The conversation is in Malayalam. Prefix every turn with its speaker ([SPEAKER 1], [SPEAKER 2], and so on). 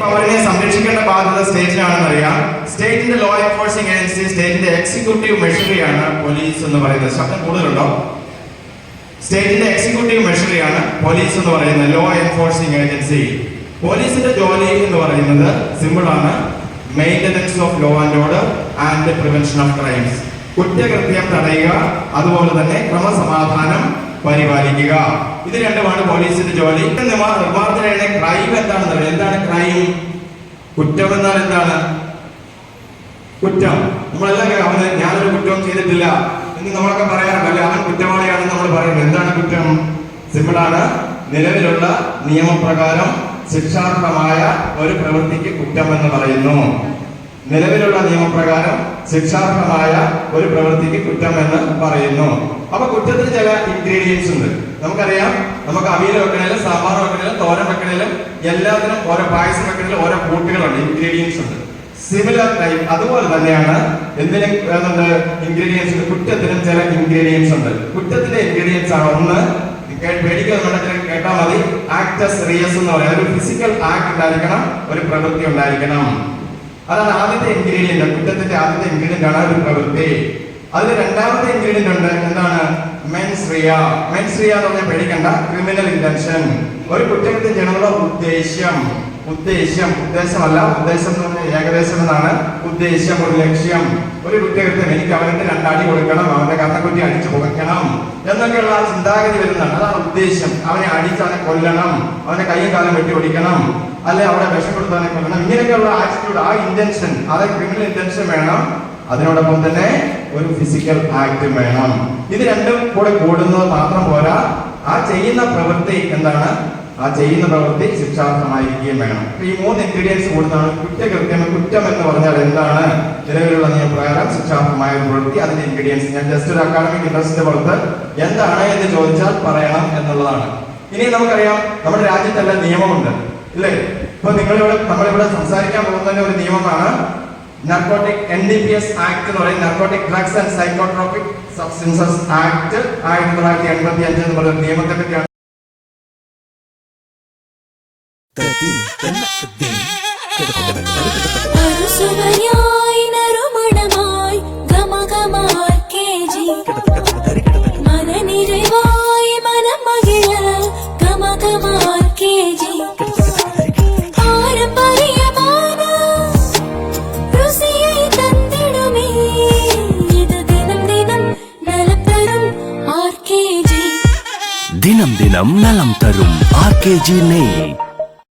[SPEAKER 1] പവറിനെ സംരക്ഷിക്കേണ്ട ബാധ്യത സ്റ്റേറ്റിനാണെന്നറിയാം സ്റ്റേറ്റിന്റെ ലോ എൻഫോഴ്സിംഗ് ഏജൻസി സ്റ്റേറ്റിന്റെ എക്സിക്യൂട്ടീവ് മെഷറിയാണ് പോലീസ് എന്ന് പറയുന്നത്. ശബ്ദം കൂടുതലുണ്ടോ? സ്റ്റേറ്റിന്റെ എക്സിക്യൂട്ടീവ് മെഷറിയാണ് പോലീസ് എന്ന് പറയുന്നത് ലോ എൻഫോഴ്സിംഗ് ഏജൻസി പോലീസിന്റെ ജോലി എന്ന് പറയുന്നത് സിമ്പിളാണ് maintenance of law and order and prevention of crimes കുറ്റകൃത്യം തടയുക അതുപോലെ തന്നെ ക്രമസമാധാനം പരിപാലിക്കുക. ഇത് രണ്ടുമാണ് പോലീസിന്റെ ജോലി. നിർമ്മാണത്തിലാണ് ക്രൈം എന്താണെന്ന് പറയുന്നത് എന്താണ് ക്രൈം? കുറ്റം എന്നാൽ എന്താണ്? കുറ്റം. നമ്മളെല്ലാം അവന് ഞാനൊരു കുറ്റവും ചെയ്തിട്ടില്ല എന്ന് നമ്മളൊക്കെ പറയാറുണ്ടല്ലേ. അവൻ കുറ്റവാളിയാണെന്ന് നമ്മൾ പറയുന്നത് എന്താണ് കുറ്റം? സിമ്പിളാണ്. നിലവിലുള്ള നിയമപ്രകാരം ശിക്ഷാർഹമായ ഒരു പ്രവൃത്തിക്ക് കുറ്റം എന്ന് പറയുന്നു. നിലവിലുള്ള നിയമപ്രകാരം ശിക്ഷാർഹമായ ഒരു പ്രവൃത്തിക്ക് കുറ്റം എന്ന് പറയുന്നു. അപ്പൊ കുറ്റത്തിന് ചില ഇൻഗ്രീഡിയൻസ് ഉണ്ട്. നമുക്കറിയാം നമുക്ക് അവിയൽ വെക്കണേലും സാമ്പാർ വെക്കണേലും തോരൻ വെക്കണേലും എല്ലാത്തിനും ഓരോ പായസം വെക്കണേലും ഓരോ കൂട്ടുകളുണ്ട് ഇൻഗ്രീഡിയൻസ് ഉണ്ട്. സിമിലർ ടൈപ്പ് അതുപോലെ തന്നെയാണ് എന്തിനും ഇൻഗ്രീഡിയൻസ് കുറ്റത്തിനും ചില ഇൻഗ്രീഡിയൻസ് ഉണ്ട്. കുറ്റത്തിന്റെ ഇൻഗ്രീഡിയൻസ് ആണ് ഒന്ന് പേടിക്കുന്നുണ്ടെങ്കിൽ കേട്ടാൽ മതി. ആക്ടസ് റിയസ് എന്ന് പറയാം. ഒരു ഫിസിക്കൽ ആക്ട് ഉണ്ടായിരിക്കണം ഒരു പ്രവൃത്തി ഉണ്ടായിരിക്കണം. അതാണ് ആദ്യത്തെ ഇൻഗ്രീഡിയന്റ് കുറ്റത്തിന്റെ ആദ്യത്തെ ഇൻഗ്രീഡിയന്റ് ആണ് ഒരു പ്രവൃത്തി. അതിൽ രണ്ടാമത്തെ ഇൻഗ്രീഡിയന്റ് ഉണ്ട്. എന്താണ്? മെൻസ്രിയ മെൻസ്രിയ എന്ന് പറഞ്ഞാൽ പേടിക്കണ്ട. ക്രിമിനൽ ഇന്റൻഷൻ ഒരു കുറ്റകൃത്യം ജനറൽ ഉദ്ദേശ്യം. ഉദ്ദേശ്യം. ഉദ്ദേശമല്ല. ഉദ്ദേശം എന്ന് പറഞ്ഞാൽ ഏകദേശം എന്നാണ്. ഉദ്ദേശ്യം ഒരു ലക്ഷ്യം. ഒരു കുറ്റകൃത്യം എനിക്ക് അവന്റെ രണ്ടടി കൊടുക്കണം അവന്റെ കണ്ണക്കുറ്റി അടിച്ചു കൊടുക്കണം എന്നൊക്കെയുള്ള ആ ചിന്താഗതി വരുന്നതാണ്. അതാണ് ഉദ്ദേശ്യം. അവനെ അടിച്ച് അവനെ കൊല്ലണം. അവനെ കൈ കാലം വെട്ടി ഒടിക്കണം അല്ലെ അവിടെ വിഷപ്പെടുത്താനെ അവനെ കൊല്ലണം. ഇങ്ങനെയൊക്കെയുള്ള ആറ്റിറ്റ്യൂഡ് ആ ഇന്റൻഷൻ അതായത് ക്രിമിനൽ ഇന്റൻഷൻ വേണം. അതിനോടൊപ്പം തന്നെ ഒരു ഫിസിക്കൽ ആക്ട് വേണം. ഇത് രണ്ടും കൂടെ കൂടുന്നത് മാത്രം പോരാ ആ ചെയ്യുന്ന പ്രവൃത്തി എന്താണ്? ആ ചെയ്യുന്ന പ്രവൃത്തി ശിക്ഷാർഹമായിരിക്കുകയും വേണം. ഈ മൂന്ന് ഇൻഗ്രീഡിയൻസ് കൂടുന്നതാണ് കുറ്റകൃത്യം കുറ്റം എന്ന് പറഞ്ഞാൽ എന്താണ്? നിലവിലുള്ള നിയമപ്രകാരം ശിക്ഷാർഹമായ പ്രവൃത്തി. അതിന്റെ ഇൻഗ്രീഡിയൻസ് ഞാൻ ജസ്റ്റ് ഒരു അക്കാഡമിക് ഇൻട്രസ്റ്റിന്റെ പുറത്ത് എന്താണ് എന്ന് ചോദിച്ചാൽ പറയണം എന്നുള്ളതാണ്. ഇനി നമുക്കറിയാം നമ്മുടെ രാജ്യത്തെല്ലാം നിയമമുണ്ട്. അല്ലേ ഇപ്പൊ നിങ്ങളിവിടെ നമ്മളിവിടെ സംസാരിക്കാൻ പോകുന്ന ഒരു നിയമമാണ് narcotic N D P S act എന്ന് പറയുന്നത് narcotic drugs and psychotropic substances act ആയിരത്തി തൊള്ളായിരത്തി എൺപത്തി അഞ്ച് എന്ന് പറയുന്ന നിയമത്തെ പറ്റിയാണ്
[SPEAKER 2] അരുസുവയായി
[SPEAKER 3] தினம் தினம் நலம் தரும் ஆர்கேஜி நெய்.